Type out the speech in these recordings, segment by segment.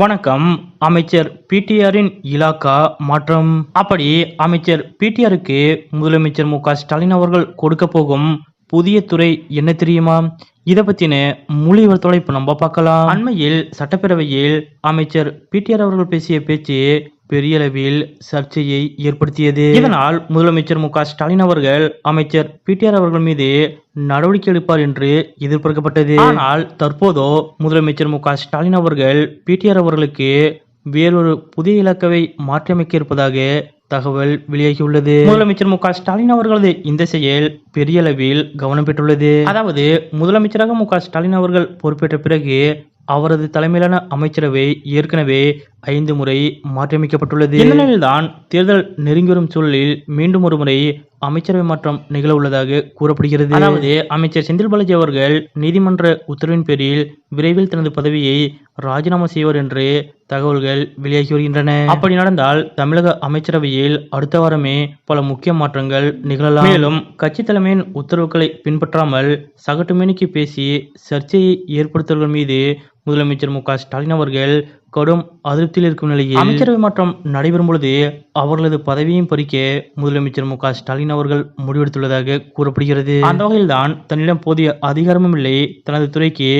வணக்கம். அமைச்சர் பிடிஆரின் இலாக்கா மாற்றம் அப்படி அமைச்சர் பிடிஆருக்கு முதலமைச்சர் மு ஸ்டாலின் அவர்கள் கொடுக்க போகும் புதிய துறை என்ன தெரியுமா? இதை பத்தின முழு தொலைப்பு நம்ம பார்க்கலாம். அண்மையில் சட்டப்பேரவையில் அமைச்சர் பிடிஆர் அவர்கள் பேசிய பேச்சு பெரியளவில் சர்ச்சையை ஏற்படுத்தியது. இதனால் முதலமைச்சர் மு ஸ்டாலின் அவர்கள் அமைச்சர் பிடிஆர் அவர்கள் மீது நடவடிக்கை எடுப்பார் என்று எதிர்பார்க்கப்பட்டது. ஆனால் தற்போதோ முதலமைச்சர் மு ஸ்டாலின் அவர்கள் பிடிஆர் அவர்களுக்கு வேறொரு புதிய இலக்கவை மாற்றியமைக்க இருப்பதாக தகவல் வெளியாகியுள்ளது. முதலமைச்சர் மு ஸ்டாலின் அவர்களது இந்த செயல் பெரிய அளவில் கவனம் பெற்றுள்ளது. அதாவது முதலமைச்சராக மு ஸ்டாலின் அவர்கள் பொறுப்பேற்ற பிறகு அவரது தலைமையிலான அமைச்சரவை ஏற்கனவே ஐந்து முறை மாற்றியமைக்கப்பட்டுள்ளது. இந்த நிலையில்தான் தேர்தல் நெருங்கி வரும் சூழலில் மீண்டும் ஒரு முறை அமைச்சரவை மாற்றம் நிகழ உள்ளதாக கூறப்படுகிறது. அதாவது அமைச்சர் செந்தில் பாலாஜி அவர்கள் நீதிமன்ற உத்தரவின் பேரில் விரைவில் தனது பதவியை ராஜினாமா செய்வார் என்று தகவல்கள் வெளியாகி வருகின்றன. அப்படி நடந்தால் தமிழக அமைச்சரவையில் அடுத்த வாரமே பல முக்கிய மாற்றங்கள் நிகழலாம். மேலும் கட்சி தலைமையின் உத்தரவுகளை பின்பற்றாமல் சகட்டுமேனிக்கு பேசி சர்ச்சையை ஏற்படுத்துவர்கள் மீது முதலமைச்சர் மு க ஸ்டாலின் அவர்கள் கடும் அதிருப்தியில் இருக்கும் நிலையில் அமைச்சரவை மாற்றம் நடைபெறும் பொழுது அவர்களது பதவியையும் பறிக்க முதலமைச்சர் மு க ஸ்டாலின் அவர்கள் முடிவெடுத்துள்ளதாக கூறப்படுகிறது. அந்த வகையில்தான் தன்னிடம் போதிய அதிகாரமும் இல்லை தனது துறைக்கு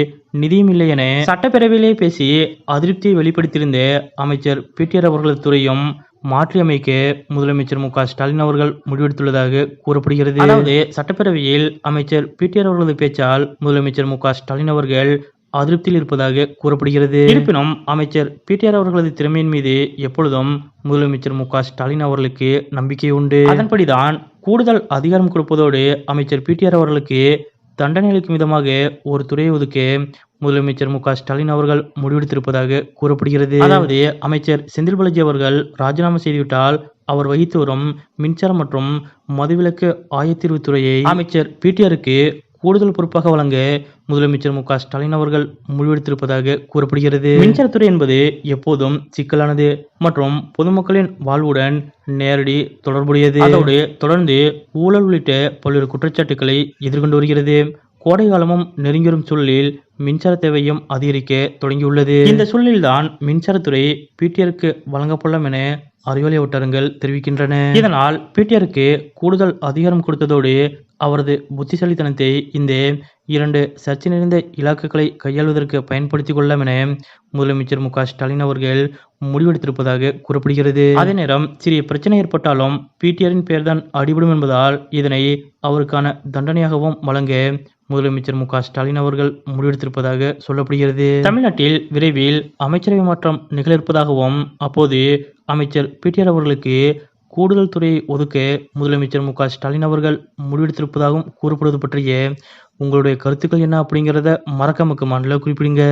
நிதியும் இல்லை என சட்டப்பேரவையிலே பேசி அதிருப்தியை வெளிப்படுத்தியிருந்த அமைச்சர் பிடிஆர் அவர்களது துறையும் மாற்றியமைக்க முதலமைச்சர் மு க ஸ்டாலின் அவர்கள் முடிவெடுத்துள்ளதாக கூறப்படுகிறது. அதாவது சட்டப்பேரவையில் அமைச்சர் பிடிஆர் அவர்களது பேச்சால் முதலமைச்சர் மு க ஸ்டாலின் அவர்கள் அதிருப்தியில் இருப்பதாக கூறப்படுகிறது. இருப்பினும் அமைச்சர் பிடிஆர் அவர்களது திறமையின் மீது எப்பொழுதும் முதலமைச்சர் மு. ஸ்டாலின் அவர்களுக்கு நம்பிக்கை உண்டு. அதன்படிதான் கூடுதல் அதிகாரம் கொடுப்பதோடு அமைச்சர் பிடிஆர் அவர்களுக்கு தண்டனை அளிக்கும் விதமாக ஒரு துறையை ஒதுக்க முதலமைச்சர் மு. ஸ்டாலின் அவர்கள் முடிவெடுத்திருப்பதாக கூறப்படுகிறது. அதாவது அமைச்சர் செந்தில் பாலாஜி அவர்கள் ராஜினாமா செய்துவிட்டால் அவர் வகித்து வரும் மின்சாரம் மற்றும் மதுவிலக்கு ஆயத்தீர்வு துறையை அமைச்சர் பிடிஆருக்கு கூடுதல் பொறுப்பாக வழங்க முதலமைச்சர் மு ஸ்டாலின் அவர்கள் முடிவெடுத்திருப்பதாக கூறப்படுகிறது. மின்சாரத்துறை என்பது எப்போதும் சிக்கலானது மற்றும் பொதுமக்களின் வாழ்வுடன் நேரடி தொடர்புடையது. அதோடு தொடர்ந்து ஊழல் உள்ளிட்ட பல்வேறு குற்றச்சாட்டுகளை எதிர்கொண்டு வருகிறது. கோடை காலமும் நெருங்கி வரும் சூழலில் மின்சார தேவையும் அதிகரிக்க தொடங்கியுள்ளது. இந்த சூழலில்தான் மின்சாரத்துறை பிடிஆருக்கு வழங்கப்படலாம் என அறிவாலய வட்டாரங்கள் தெரிவிக்கின்றன. இதனால் பிடிஆருக்கு கூடுதல் அதிகாரம் கொடுத்ததோடு அவரது புத்திசாலித்தனத்தை இந்த இரண்டு சர்ச்சை நிறைந்த இலாக்குகளை கையாள்வதற்கு பயன்படுத்திக் கொள்ளலாம் என முதலமைச்சர் மு க ஸ்டாலின் அவர்கள் முடிவெடுத்திருப்பதாக கூறப்படுகிறது. அதே நேரம் சிறிய பிரச்சனை ஏற்பட்டாலும் பிடிஆரின் பெயர்தான் அடிபடும் என்பதால் இதனை அவருக்கான தண்டனையாகவும் வழங்க முதலமைச்சர் மு க ஸ்டாலின் அவர்கள் முடிவெடுத்திருப்பதாக சொல்லப்படுகிறது. தமிழ்நாட்டில் விரைவில் அமைச்சரவை மாற்றம் நிகழ இருப்பதாகவும் அப்போது அமைச்சர் பிடிஆர் அவர்களுக்கு கூடுதல் துறையை ஒதுக்க முதலமைச்சர் மு. ஸ்டாலின் அவர்கள் முடிவெடுத்திருப்பதாகவும் கூறப்படுவது பற்றிய உங்களுடைய கருத்துக்கள் என்ன அப்படிங்கிறத மறக்காம கமெண்ட்ல குறிப்பிடுங்க.